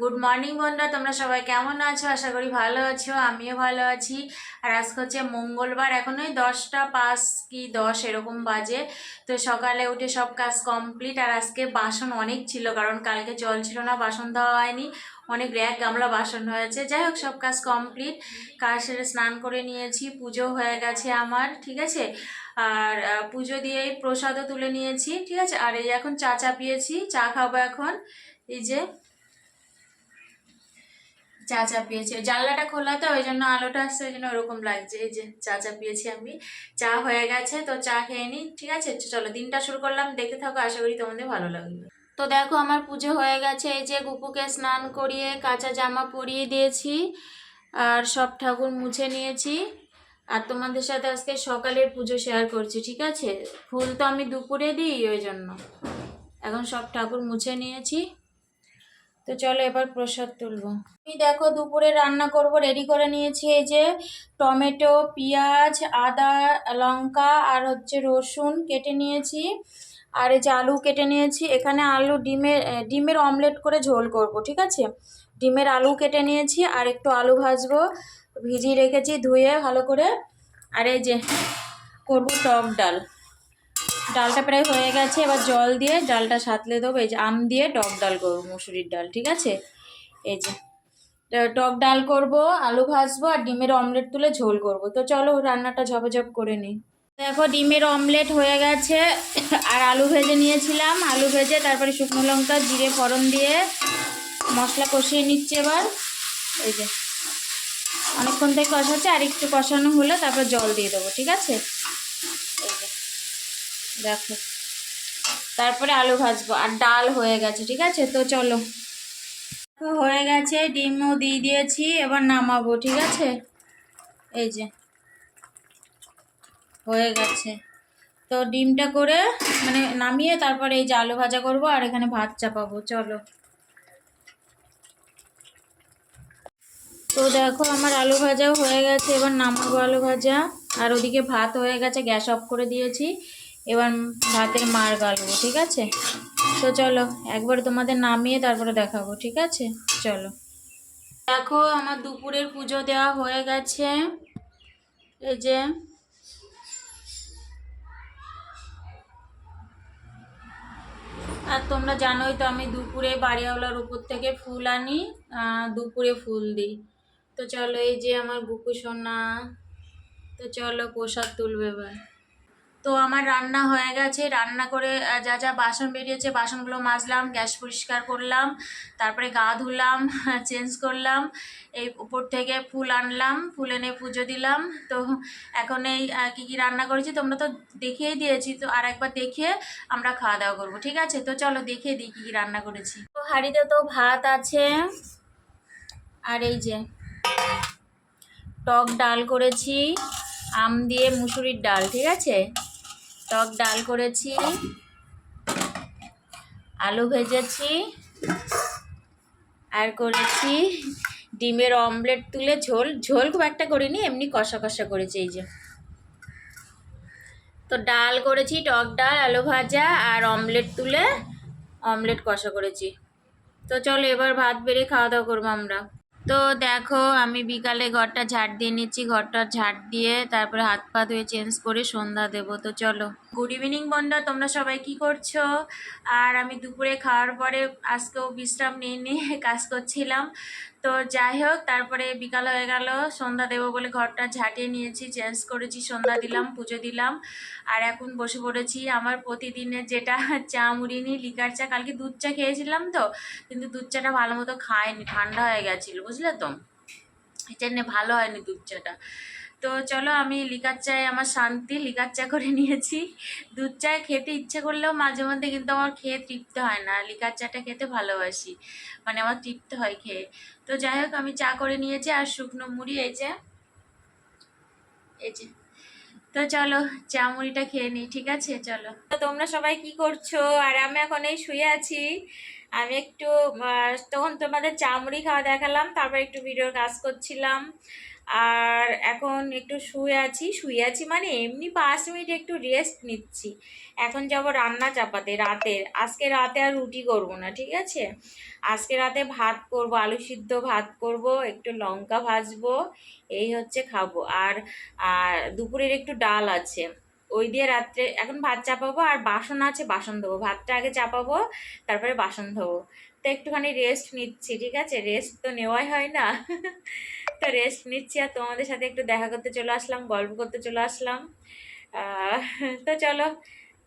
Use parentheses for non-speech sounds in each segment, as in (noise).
Good morning বন্ধুরা। তোমরা সবাই কেমন আছো? আশা করি ভালো আছো, আমিও ভালো আছি। আর আজকে হচ্ছে মঙ্গলবার, এখন ওই দশটা পাঁচ কি দশ এরকম বাজে। তো সকালে উঠে সব কাজ কমপ্লিট আর আজকে বাসন অনেক ছিল, কারণ কালকে জল ছিল না, বাসন দেওয়া হয়নি। অনেক র্যাক গামলা বাসন হয়েছে। যাই হোক, সব কাজ কমপ্লিট কাজ সেরে স্নান করে নিয়েছি। পুজো হয়ে গেছে আমার, ঠিক আছে? আর পুজো দিয়েই প্রসাদও তুলে নিয়েছি, ঠিক আছে? আর এই এখন চা চা পিয়েছি চা খাব এখন। এই যে চা চা পিয়েছি জানলাটা খোলা তো, ওই জন্য আলোটা আসছে, ওই জন্য ওরকম লাগছে। এই যে চা চা পিয়েছি আমি। চা হয়ে গেছে, তো চা খেয়ে নিই, ঠিক আছে? চলো, দিনটা শুরু করলাম। দেখতে থাকো, আশা করি তোমাদের ভালো লাগবে। তো দেখো, আমার পুজো হয়ে গেছে। এই যে গুপুকে স্নান করিয়ে কাঁচা জামা পরিয়ে দিয়েছি, আর সব ঠাকুর মুছে নিয়েছি। আর তোমাদের সাথে আজকে সকালের পুজো শেয়ার করছি, ঠিক আছে? ফুল তো আমি দুপুরে দিই, ওই জন্য। এখন সব ঠাকুর মুছে নিয়েছি। তো চলো এবার প্রসাদ তুলবো। আমি দেখো দুপুরে রান্না করব রেডি করে নিয়েছি এই যে টমেটো, পেঁয়াজ, আদা, লঙ্কা আর হচ্ছে রসুন কেটে নিয়েছি। আর এই যে আলু কেটে নিয়েছি। এখানে আলু ডিমের ডিমের অমলেট করে ঝোল করব, ঠিক আছে? ডিমের আলু কেটে নিয়েছি আর একটু আলু ভাজবো। ভিজিয়ে রেখেছি ধুয়ে ভালো করে। আর এই যে করব টক ডাল। ডালটা প্রায় হয়ে গেছে, এবার জল দিয়ে ডালটা সাতলে দেবো। এই যে আম দিয়ে টক ডাল করব, মুসুরির ডাল, ঠিক আছে? এই যে টক ডাল করব, আলু ভাজবো আর ডিমের অমলেট তুলে ঝোল করব। তো চলো রান্নাটা ঝপঝপ করে নিই। দেখো, ডিমের অমলেট হয়ে গেছে, আর আলু ভেজে নিয়েছিলাম। আলু ভেজে তারপরে শুকনো লঙ্কা, জিরে, ফোড়ন দিয়ে মশলা কষিয়ে নিচ্ছে এবার। এই যে, অনেকক্ষণ থেকে কষাচ্ছে, আর একটু কষানো হলে তারপর জল দিয়ে দেবো, ঠিক আছে? দেখো। তারপরে আলু ভাজবো। আর ডাল হয়ে গেছে, ঠিক আছে? তো চলো। হয়ে গেছে। ডিমও দিয়ে দিয়েছি, এবার নামাবো, ঠিক আছে? এই যে। হয়ে গেছে। তো ডিমটা করে মানে নামিয়ে তারপরে এই যে আলু ভাজা করব, আর এখানে ভাত চাপাবো। চলো। তো দেখো, আমার আলু ভাজাও হয়ে গেছে। এবার নামাবো আলু ভাজা। আর ওদিকে ভাত হয়ে গেছে, গ্যাস অফ করে দিয়েছি। এবার ভাতের মার গালবো, ঠিক আছে? তো চলো, একবার তোমাদের নামিয়ে তারপরে দেখাবো, ঠিক আছে? চলো। দেখো, আমার দুপুরের পুজো দেওয়া হয়ে গেছে। এই যে, আর তোমরা জানোই তো, আমি দুপুরে বাড়িওয়ালার উপর থেকে ফুল আনি দুপুরে ফুল দিই। তো চলো, এই যে আমার বুকু সোনা তো চলো, প্রসাদ তুলবে এবার। তো আমার রান্না হয়ে গেছে। রান্না করে যা যা বাসন বেরিয়েছে, বাসনগুলো মাজলাম, গ্যাস পরিষ্কার করলাম, তারপরে গা ধুলাম, (laughs) চেঞ্জ করলাম, এই উপর থেকে ফুল আনলাম, ফুল এনে পুজো দিলাম। তো এখন এই কী কী রান্না করেছি তোমরা তো দেখিয়ে দিয়েছি, তো আর একবার দেখিয়ে আমরা খাওয়া দাওয়া করব, ঠিক আছে? তো চলো দেখিয়ে দিই কী কী রান্না করেছি। তো হাঁড়িতে তো ভাত আছে, আর এই যে টক ডাল করেছি, আম দিয়ে মুসুরির ডাল, ঠিক আছে? টক ডাল করেছি, আলু ভেজেছি, আর করেছি ডিমের অমলেট তুলে ঝোল। ঝোল খুব একটা করিনি, এমনি কষা কষা করেছি এই যে। তো ডাল করেছি, টক ডাল, আলু ভাজা আর অমলেট তুলে অমলেট কষা করেছি। তো চলো এবার ভাত বেড়ে খাওয়া দাওয়া করব আমরা। তো দেখো, আমি বিকালে ঘরটা ঝাড় দিয়ে নিচ্ছি। ঘরটা ঝাড় দিয়ে তারপরে হাত পা ধুয়ে চেঞ্জ করে সন্ধ্যা দেবো। তো চলো। গুড ইভিনিং বন্ধুরা তোমরা সবাই কি করছ? আর আমি দুপুরে খাওয়ার পরে আজকেও বিশ্রাম নিয়ে নিয়ে কাজ করছিলাম। তো যাই হোক, তারপরে বিকাল হয়ে গেল। সন্ধ্যা দেবো বলে ঘরটা ঝাঁটিয়ে নিয়েছি চেঞ্জ করেছি, সন্ধ্যা দিলাম, পুজো দিলাম। আর এখন বসে পড়েছি আমার প্রতিদিনের যেটা চা, মুড়ি নিই লিকার চা। কালকে দুধ চা খেয়েছিলাম তো, কিন্তু দুধ চাটা ভালো মতো খায়নি ঠান্ডা হয়ে গেছিল, বুঝলে তো? এই জন্যে ভালো হয়নি দুধ চাটা। তো চলো আমি লিকার চায় আমার শান্তি, লিকার চা করে নিয়েছি। দুধ চা খেতে ইচ্ছে করলেও মাঝে মধ্যে কিন্তু আমার খেয়ে তৃপ্ত হয় না। লিকার চাটা খেতে ভালোবাসি। মানে আমার তৃপ্ত হয় খেয়ে। তো যাই হোক, আমি চা করে নিয়েছি আর শুকনো মুড়ি, এই যে এই যে। তো চলো, চা মুড়িটা খেয়ে নিই, ঠিক আছে? চলো। তো তোমরা সবাই কি করছ? আর আমি এখন এই শুয়ে আছি। আমি একটু তখন তোমাদের চামড়ি খাওয়া দেখালাম, তারপর একটু ভিডিওর কাজ করছিলাম। আর এখন একটু শুয়ে আছি। শুয়ে আছি মানে এমনি পাঁচ মিনিট একটু রেস্ট নিচ্ছি। এখন যাব রান্না চাপাতে রাতের আজকে রাতে আর রুটি করব না, ঠিক আছে? আজকে রাতে ভাত করব, আলু সিদ্ধ ভাত করব, একটু লঙ্কা ভাজবো, এই হচ্ছে খাব। আর দুপুরের একটু ডাল আছে। ওই দিয়ে রাত্রে এখন ভাত চাপাবো আর বাসন আছে, বাসন ধোবো। ভাতটা আগে চাপাবো, তারপরে বাসন ধোবো। তো একটুখানি রেস্ট নিচ্ছি, ঠিক আছে? রেস্ট তো নেওয়াই হয় না। (laughs) তো রেস্ট নিচ্ছি আর তোমাদের সাথে একটু দেখা করতে চলে আসলাম, গল্প করতে চলে আসলাম। তো চলো,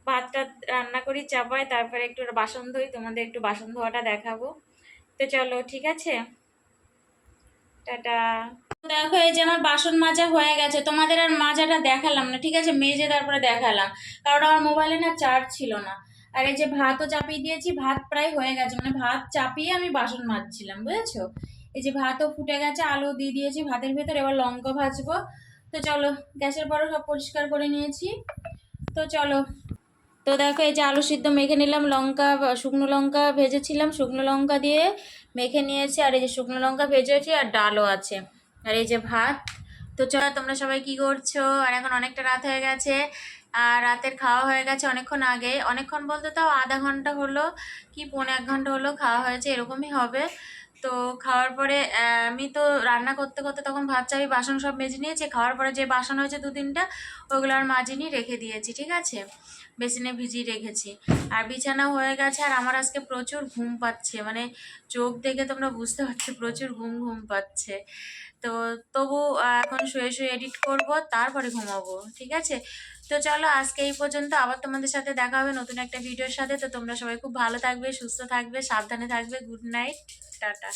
ভাতটা রান্না করি, চাপাই, তারপরে একটু বাসন ধুই, তোমাদের একটু বাসন ধোয়াটা দেখাবো। তো চলো, ঠিক আছে? টাটা। দেখো, এই যে আমার বাসন মাজা হয়ে গেছে, তোমাদের আর মাজাটা দেখালাম না, ঠিক আছে? মেজে তারপরে দেখালাম, কারণ আমার মোবাইলে না চার্জ ছিল না। আর এই যে ভাতও চাপিয়ে দিয়েছি, ভাত প্রায় হয়ে গেছে মানে ভাত চাপিয়ে আমি বাসন মাজছিলাম, বুঝেছ? এই যে ভাতও ফুটে গেছে আলু দিয়ে দিয়েছি, ভাতের ভেতর এবার লঙ্কা ভাজবো। তো চলো, গ্যাসের পরও সব পরিষ্কার করে নিয়েছি। তো চলো। তো দেখো, এই যে আলু সিদ্ধ মেখে নিলাম, লঙ্কা, শুকনো লঙ্কা ভেজেছিলাম, শুকনো লঙ্কা দিয়ে মেখে নিয়েছি, আর এই যে শুকনো লঙ্কা ভেজেছি, আর ডালও আছে। আর এই যে ভাত। তো চলো, তোমরা সবাই কি করছ? আর এখন অনেকটা রাত হয়ে গেছে, আর রাতের খাওয়া হয়ে গেছে অনেকক্ষণ আগে। অনেকক্ষণ বলতে তাও আধা ঘণ্টা হলো, কি পৌনে এক ঘণ্টা হলো খাওয়া হয়েছে, এরকমই হবে। তো খাওয়ার পরে আমি তো রান্না করতে করতে তখন ভাত আমি বাসন সব মেজে নিয়েছি, খাওয়ার পরে যে বাসন হয়েছে দু তিনটা ওগুলো আর মাজিনি রেখে দিয়েছি, ঠিক আছে? বেসিনে ভিজিয়ে রেখেছি। আর বিছানা হয়ে গেছে, আর আমার আজকে প্রচুর ঘুম পাচ্ছে মানে চোখ দেখে তোমরা বুঝতে পারছি, প্রচুর ঘুম ঘুম পাচ্ছে। তো তবু এখন শুয়ে শুয়ে এডিট করব, তারপরে ঘুমাবো, ঠিক আছে? তো চলো, আজকে এই পর্যন্ত। আবার তোমাদের সাথে দেখা হবে নতুন একটা ভিডিওর সাথে। তো তোমরা সবাই খুব ভালো থাকবে, সুস্থ থাকবে, সাবধানে থাকবে। Good night tata.